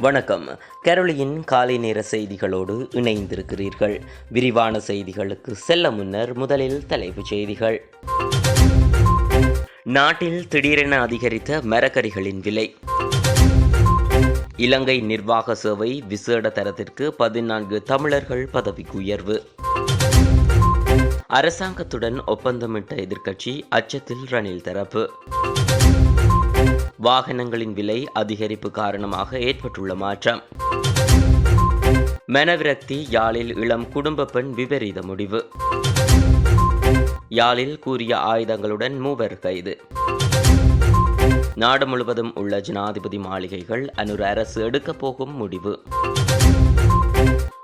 வணக்கம். கேரளியின் காலை நேர செய்திகளோடு இணைந்திருக்கிறீர்கள். விரிவான செய்திகளுக்கு செல்ல முன்னர் முதலில் தலைப்புச் செய்திகள். நாட்டில் திடீரென அதிகரித்த மரக்கறிகளின் விலை. இலங்கை நிர்வாக சேவை விசேட தரத்திற்கு பதினான்கு தமிழர்கள் பதவிக்கு உயர்வு. அரசாங்கத்துடன் ஒப்பந்தமிட்ட எதிர்க்கட்சி அச்சத்தில் ரணில் தரப்பு. வாகனங்களின் விலை அதிகரிப்பு காரணமாக ஏற்பட்டுள்ள மாற்றம். மனவிரக்தி யாழில் இளம் குடும்ப பெண் விபரீத முடிவு. யாழில் கூறிய ஆயுதங்களுடன் மூவர் கைது. நாடு முழுவதும் உள்ள ஜனாதிபதி மாளிகைகள் அனுர் அரசு எடுக்கப் போகும் முடிவு.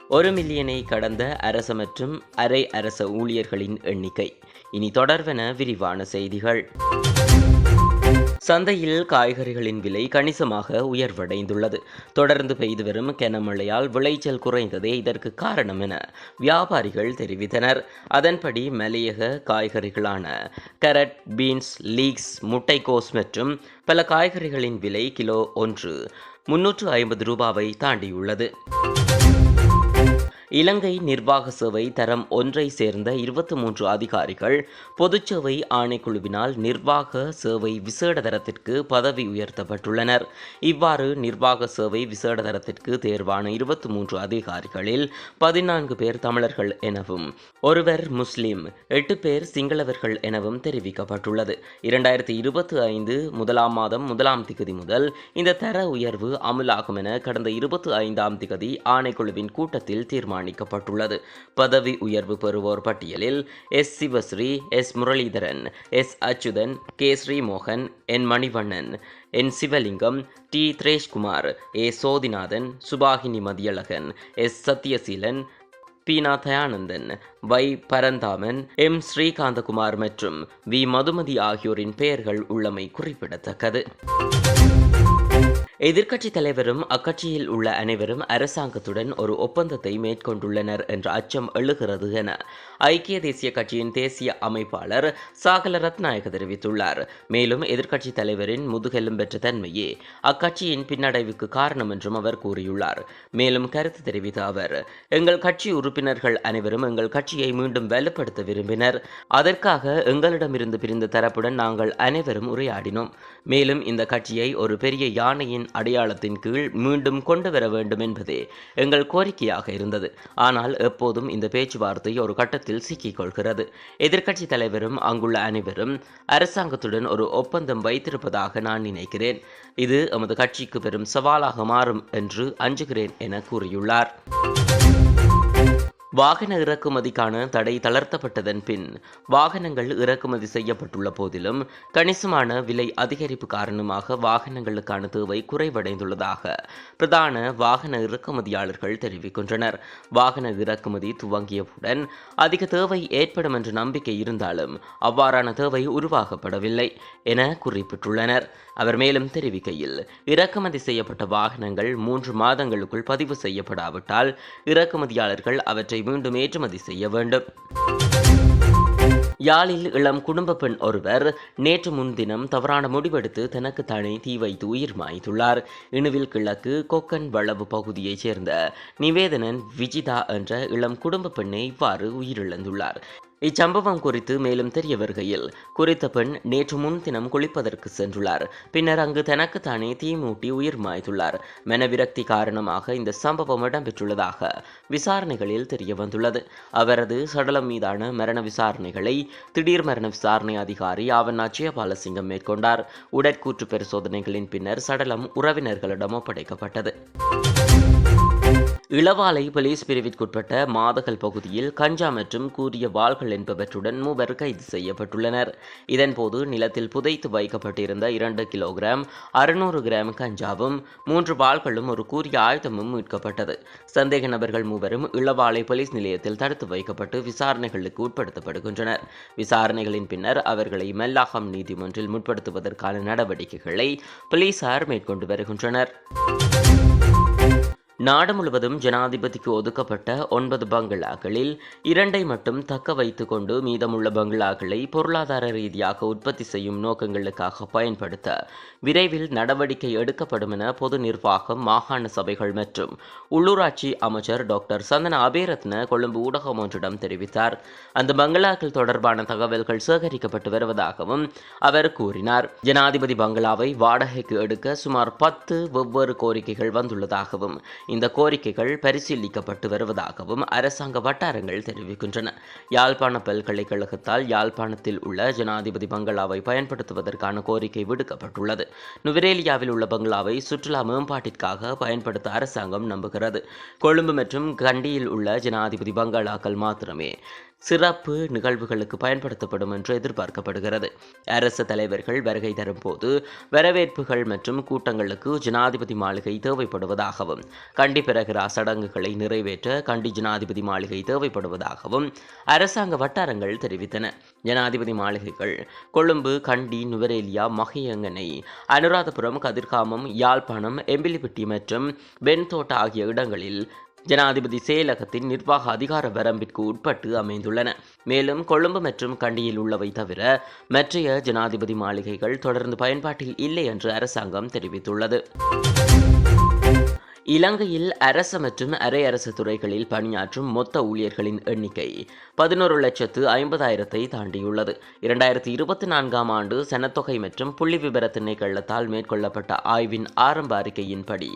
ஒரு மில்லியனை கடந்த அரச மற்றும் அரை அரச ஊழியர்களின் எண்ணிக்கை. இனி தொடர்வென விரிவான செய்திகள். சந்தையில் காய்கறிகளின் விலை கணிசமாக உயர்வடைந்துள்ளது. தொடர்ந்து பெய்து வரும் கனமழையால் விளைச்சல் குறைந்ததே இதற்கு காரணம் என வியாபாரிகள் தெரிவித்தனர். அதன்படி மலையக காய்கறிகளான கரட் பீன்ஸ் லீக்ஸ் முட்டைக்கோஸ் மற்றும் பல காய்கறிகளின் விலை கிலோ ஒன்று முன்னூற்று ஐம்பது ரூபாவை தாண்டியுள்ளது. இலங்கை நிர்வாக சேவை தரம் ஒன்றை சேர்ந்த இருபத்தி மூன்று அதிகாரிகள் பொதுச்சேவை ஆணைக்குழுவினால் நிர்வாக சேவை விசேட தரத்திற்கு பதவி உயர்த்தப்பட்டுள்ளனர். இவ்வாறு நிர்வாக சேவை விசேட தரத்திற்கு தேர்வான இருபத்தி மூன்று அதிகாரிகளில் பதினான்கு பேர் தமிழர்கள் எனவும் ஒருவர் முஸ்லிம் எட்டு பேர் சிங்களவர்கள் எனவும் தெரிவிக்கப்பட்டுள்ளது. இரண்டாயிரத்தி இருபத்தி ஐந்து முதலாம் மாதம் முதலாம் திகதி முதல் இந்த தர உயர்வு அமலாகும் என கடந்த இருபத்தி ஐந்தாம் திகதி ஆணைக்குழுவின் கூட்டத்தில் தீர்மானம் தீர்மானிக்கப்பட்டுள்ளது பதவி உயர்வு பெறுவோர் பட்டியலில் S. Sivasri S. Muralitharan S. Achuthan K. Srimohan N. Manivannan N. Sivalingam T. Threshkumar A. Sothinathan Subahini Mathiyalagan S. Sathyaseelan Beena Thayananthan Y. Paranthaman M. Srikanthakumar மற்றும் வி. மதுமதி ஆகியோரின் பெயர்கள் உள்ளமை குறிப்பிடத்தக்கது. எதிர்க்கட்சித் தலைவரும் அக்கட்சியில் உள்ள அனைவரும் அரசாங்கத்துடன் ஒரு ஒப்பந்தத்தை மேற்கொண்டுள்ளனர் என்ற அச்சம் எழுகிறது என ஐக்கிய தேசிய கட்சியின் தேசிய அமைப்பாளர் சாகல ரத்நாயக தெரிவித்துள்ளார். மேலும் எதிர்க்கட்சித் தலைவரின் முதுகெலும் பெற்ற தன்மையே அக்கட்சியின் பின்னடைவுக்கு காரணம் என்றும் அவர் கூறியுள்ளார். மேலும் கருத்து தெரிவித்த அவர் எங்கள் கட்சி உறுப்பினர்கள் அனைவரும் எங்கள் கட்சியை மீண்டும் வலுப்படுத்த விரும்பினர். அதற்காக எங்களிடமிருந்து பிரிந்த தரப்புடன் நாங்கள் அனைவரும் உரையாடினோம். மேலும் இந்த கட்சியை ஒரு பெரிய யானையின் அடையாளத்தின் கீழ் மீண்டும் கொண்டு வர வேண்டும் என்பதே எங்கள் கோரிக்கையாக இருந்தது. ஆனால் எப்போதும் இந்த பேச்சுவார்த்தை ஒரு கட்டத்தில் சிக்கிக்கொள்கிறது எதிர்க்கட்சி தலைவரும் அங்குள்ள அனைவரும் அரசாங்கத்துடன் ஒரு ஒப்பந்தம் வைத்திருப்பதாக நான் நினைக்கிறேன். இது எமது கட்சிக்கு பெரும் சவாலாக மாறும் என்று அஞ்சுகிறேன் என கூறியுள்ளார். வாகன இறக்குமதிக்கான தடை தளர்த்தப்பட்டதன் பின் வாகனங்கள் இறக்குமதி செய்யப்பட்டுள்ள போதிலும் கணிசமான விலை அதிகரிப்பு காரணமாக வாகனங்களுக்கான தேவை குறைவடைந்துள்ளதாக பிரதான வாகன இறக்குமதியாளர்கள் தெரிவிக்கின்றனர். வாகன இறக்குமதி துவங்கியவுடன் அதிக தேவை ஏற்படும் என்ற நம்பிக்கை இருந்தாலும் அவ்வாறான தேவை உருவாக்கப்படவில்லை என குறிப்பிட்டுள்ளனர். அவர் மேலும் தெரிவிக்கையில் இறக்குமதி செய்யப்பட்ட வாகனங்கள் மூன்று மாதங்களுக்குள் பதிவு செய்யப்படாவிட்டால் இறக்குமதியாளர்கள் அவற்றை மீண்டும் ஏற்றுமதி செய்ய வேண்டும். யாழில் இளம் குடும்ப பெண் ஒருவர் நேற்று முன்தினம் தவறான முடிவெடுத்து தனக்கு தானே தீ வைத்து உயிர் மாய்த்துள்ளார். இணுவில் கிழக்கு கொக்கன் வளவு பகுதியைச் சேர்ந்த நிவேதனன் விஜிதா என்ற இளம் குடும்ப பெண்ணை இவ்வாறு உயிரிழந்துள்ளார். இச்சம்பவம் குறித்து மேலும் தெரிய வருகையில் குறித்த பெண் நேற்று முன்தினம் குளிப்பதற்கு சென்றுள்ளார். பின்னர் அங்கு தனக்குத்தானே தீ மூட்டி உயிர் மாய்த்துள்ளார். மனவிரக்தி காரணமாக இந்த சம்பவம் இடம்பெற்றுள்ளதாக விசாரணைகளில் தெரிய வந்துள்ளது. அவரது சடலம் மீதான மரண விசாரணைகளை திடீர் மரண விசாரணை அதிகாரி ஆவன் அச்சயபாலசிங்கம் மேற்கொண்டார். உடற்கூற்று பரிசோதனைகளின் பின்னர் சடலம் உறவினர்களிடம் ஒப்படைக்கப்பட்டது. இளவாலை போலீஸ் பிரிவிற்குட்பட்ட மாதகல் பகுதியில் கஞ்சா மற்றும் கூறிய வாள்கள் என்பவற்றுடன் மூவர் கைது செய்யப்பட்டுள்ளனர். இதன்போது நிலத்தில் புதைத்து வைக்கப்பட்டிருந்த இரண்டு கிலோகிராம் அறுநூறு கிராம் கஞ்சாவும் மூன்று வாள்களும் ஒரு கூறிய ஆயுதமும் மீட்கப்பட்டது. சந்தேக நபர்கள் மூவரும் இளவாலை போலீஸ் நிலையத்தில் தடுத்து வைக்கப்பட்டு விசாரணைகளுக்கு உட்படுத்தப்படுகின்றனர். விசாரணைகளின் பின்னர் அவர்களை மெல்லாகம் நீதிமன்றில் முற்படுத்துவதற்கான நடவடிக்கைகளை போலீசார் மேற்கொண்டு வருகின்றனர். நாடு முழுவதும் ஜனாதிபதிக்கு ஒதுக்கப்பட்ட ஒன்பது பங்களாக்களில் இரண்டை மட்டும் தக்க வைத்து கொண்டு மீதமுள்ள பங்களாக்களை பொருளாதார ரீதியாக உற்பத்தி செய்யும் நோக்கங்களுக்காக பயன்படுத்த விரைவில் நடவடிக்கை எடுக்கப்படும் என பொது நிர்வாகம் மாகாண சபைகள் மற்றும் உள்ளூராட்சி அமைச்சர் டாக்டர் சந்தன அபேரத்ன கொழும்பு ஊடகம் ஒன்றிடம் தெரிவித்தார். அந்த பங்களாக்கள் தொடர்பான தகவல்கள் சேகரிக்கப்பட்டு வருவதாகவும் அவர் கூறினார். ஜனாதிபதி பங்களாவை வாடகைக்கு எடுக்க சுமார் பத்து வெவ்வேறு கோரிக்கைகள் வந்துள்ளதாகவும் இந்த கோரிக்கைகள் பரிசீலிக்கப்பட்டு வருவதாகவும் அரசாங்க வட்டாரங்கள் தெரிவிக்கின்றன. யாழ்ப்பாண பல்கலைக்கழகத்தால் யாழ்ப்பாணத்தில் உள்ள ஜனாதிபதி பங்களாவை பயன்படுத்துவதற்கான கோரிக்கை விடுக்கப்பட்டுள்ளது. நுவரேலியாவில் உள்ள பங்களாவை சுற்றுலா மேம்பாட்டிற்காக பயன்படுத்த அரசாங்கம் நம்புகிறது. கொழும்பு மற்றும் கண்டியில் உள்ள ஜனாதிபதி பங்களாக்கள் மாத்திரமே சிறப்பு நிகழ்வுகளுக்கு பயன்படுத்தப்படும் என்று எதிர்பார்க்கப்படுகிறது. அரசு தலைவர்கள் வருகை தரும்போது வரவேற்புகள் மற்றும் கூட்டங்களுக்கு ஜனாதிபதி மாளிகை தேவைப்படுவதாகவும் கண்டி பிரகரா சடங்குகளை நிறைவேற்ற கண்டி ஜனாதிபதி மாளிகை தேவைப்படுவதாகவும் அரசாங்க வட்டாரங்கள் தெரிவித்தன. ஜனாதிபதி மாளிகைகள் கொழும்பு கண்டி நுவரேலியா மகையங்கனை அனுராதபுரம் கதிர்காமம் யாழ்ப்பாணம் எம்பிலிப்பட்டி மற்றும் வெண்தோட்ட ஆகிய இடங்களில் ஜனாதிபதி செயலகத்தின் நிர்வாக அதிகார வரம்பிற்கு உட்பட்டு அமைந்துள்ளன. மேலும் கொழும்பு மற்றும் கண்டியில் உள்ளவை தவிர மற்றைய ஜனாதிபதி மாளிகைகள் தொடர்ந்து பயன்பாட்டில் இல்லை என்று அரசாங்கம் தெரிவித்துள்ளது. இலங்கையில் அரசு மற்றும் அரை அரசு துறைகளில் பணியாற்றும் மொத்த ஊழியர்களின் எண்ணிக்கை பதினோரு லட்சத்து ஐம்பதாயிரத்தை தாண்டியுள்ளது. இரண்டாயிரத்தி இருபத்தி நான்காம் ஆண்டு சனத்தொகை மற்றும் புள்ளி விபர திணைக்களத்தால் மேற்கொள்ளப்பட்ட ஆய்வின் ஆரம்ப அறிக்கையின்படி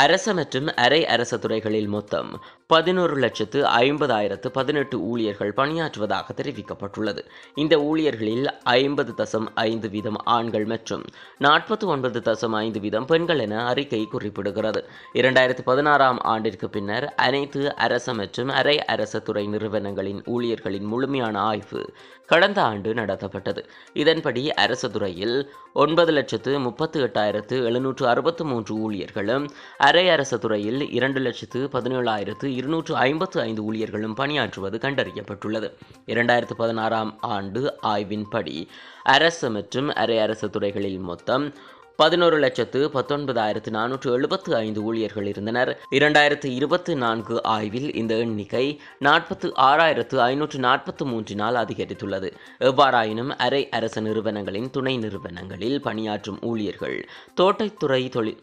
அரச மற்றும் அரை அரச துறைகளில் மொத்தம் பதினோரு லட்சத்து ஐம்பதாயிரத்து பதினெட்டு ஊழியர்கள் பணியாற்றுவதாக தெரிவிக்கப்பட்டுள்ளது. இந்த ஊழியர்களில் ஐம்பது தசம் ஐந்து வீதம் ஆண்கள் மற்றும் நாற்பத்தி ஒன்பது தசம் ஐந்து வீதம் பெண்கள் என அறிக்கை குறிப்பிடுகிறது. இரண்டாயிரத்தி பதினாறாம் ஆண்டிற்கு பின்னர் அனைத்து அரச மற்றும் அரை அரச துறை நிறுவனங்களின் ஊழியர்களின் முழுமையான ஆய்வு கடந்த ஆண்டு நடத்தப்பட்டது. இதன்படி அரசு துறையில் ஒன்பது லட்சத்து முப்பத்து எட்டாயிரத்து எழுநூற்று அறுபத்து மூன்று ஊழியர்களும் அரை அரசு துறையில் இரண்டு லட்சத்து பதினேழாயிரத்து இருநூற்று ஐம்பத்து ஐந்து ஊழியர்களும் பணியாற்றுவது கண்டறியப்பட்டுள்ளது. இரண்டாயிரத்து பதினாறாம் ஆண்டு ஆய்வின்படி அரசு மற்றும் அரை அரசு துறைகளில் மொத்தம் பதினோரு லட்சத்து பத்தொன்பதாயிரத்து நானூற்று எழுபத்து ஐந்து ஊழியர்கள் இருந்தனர். இரண்டாயிரத்து இருபத்தி நான்கு ஆய்வில் இந்த எண்ணிக்கை நாற்பத்து ஆறாயிரத்து ஐநூற்று நாற்பத்து மூன்றினால் அதிகரித்துள்ளது. எவ்வாறாயினும் அரை அரசு நிறுவனங்களின் துணை நிறுவனங்களில் பணியாற்றும் ஊழியர்கள் தோட்டத்துறை தொழில்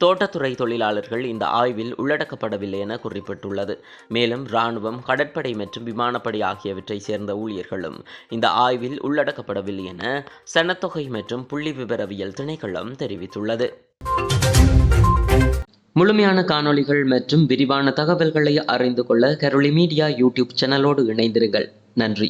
தோட்டத்துறை தொழிலாளர்கள் இந்த ஆய்வில் உள்ளடக்கப்படவில்லை என குறிப்பிட்டுள்ளது. மேலும் இராணுவம் கடற்படை மற்றும் விமானப்படை ஆகியவற்றை சேர்ந்த ஊழியர்களும் இந்த ஆய்வில் உள்ளடக்கப்படவில்லை என சனத்தொகை மற்றும் புள்ளி விவரவியல் திணைக்களம் தெரிவித்துள்ளது. முழுமையான காணொளிகள் மற்றும் விரிவான தகவல்களை அறிந்து கொள்ள கரோலி மீடியா யூடியூப் சேனலோடு இணைந்திருங்கள். நன்றி.